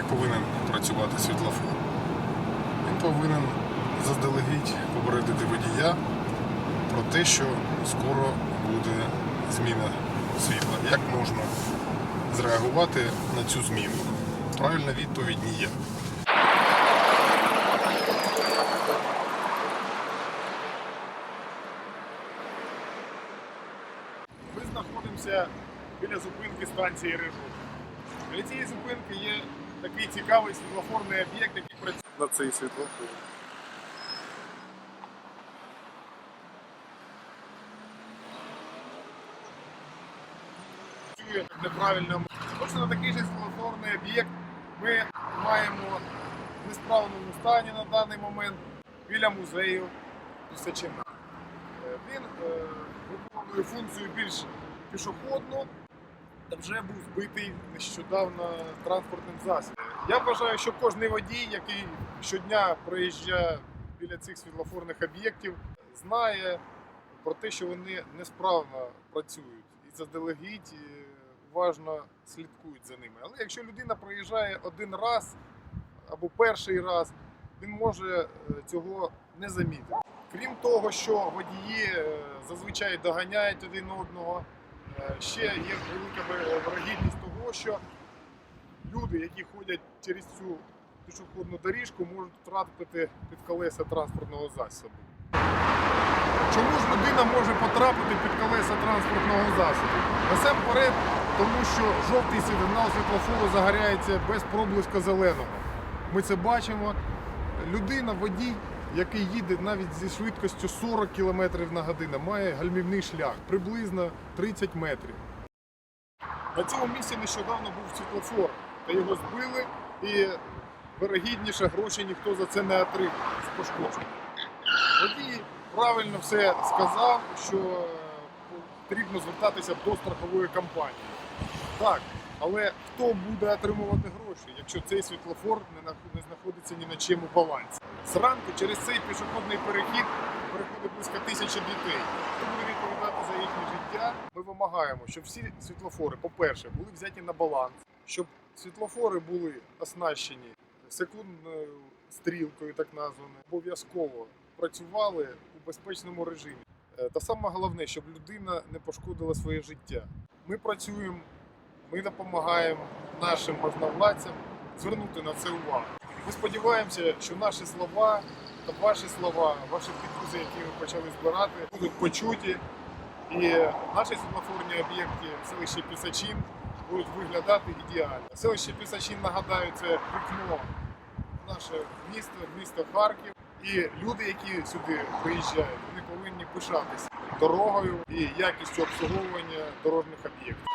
Як повинен працювати світлофор? Він повинен заздалегідь попередити водія про те, що скоро буде зміна світла. Як можна зреагувати на цю зміну? Правильна відповідь ніяк. Ми знаходимося біля зупинки станції Рижок. Біля цієї зупинки є такий цікавий світлофорний об'єкт, який працює на цей світлофор. Працює в неправильному. Точно на такий же світлофорний об'єкт ми маємо в несправному стані на даний момент біля музею Пісачина. Е, Він е, виконує функцію більш пішохідну та вже був збитий нещодавно транспортним засобом. Я вважаю, що кожен водій, який щодня проїжджає біля цих світлофорних об'єктів, знає про те, що вони несправно працюють і заздалегідь уважно слідкують за ними. Але якщо людина проїжджає один раз або перший раз, він може е, цього не замітити. Крім того, що водії е, зазвичай доганяють один одного, ще є велика ви- вирогідність того, що люди, які ходять через цю пішохідну доріжку, можуть втрапити під колеса транспортного засобу. Чому ж людина може потрапити під колеса транспортного засобу? Насамперед, тому що жовтий сигнал світлофору загоряється без проблиска зеленого. Ми це бачимо. Людина, водій, який їде навіть зі швидкістю 40 км на годину, має гальмівний шлях приблизно 30 метрів. На цьому місці нещодавно був світлофор, та його збили, і вирогідніше гроші ніхто за це не отримав з пошкоджень. Водій правильно все сказав, що потрібно звертатися до страхової компанії. Так, але хто буде отримувати гроші, якщо цей світлофор не знаходиться ні на чому балансі? Зранку через цей пішохідний перехід переходить близько тисячі дітей. Буде відповідати за їхнє життя? Ми вимагаємо, щоб всі світлофори, по-перше, були взяті на баланс, щоб світлофори були оснащені секундною стрілкою, так названою, обов'язково працювали у безпечному режимі. Е, Та саме головне, щоб людина не пошкодила своє життя. Ми працюємо, ми допомагаємо нашим можновладцям звернути на це увагу. Ми сподіваємося, що наші слова та ваші слова, ваші підписи, які ми почали збирати, будуть почуті. І наші світлофорні об'єкти в селищі Пісачин будуть виглядати ідеально. Селище Пісачин, нагадаю, це вікно наше місто, місто Харків. І люди, які сюди приїжджають, вони повинні пишатися дорогою і якістю обслуговування дорожніх об'єктів.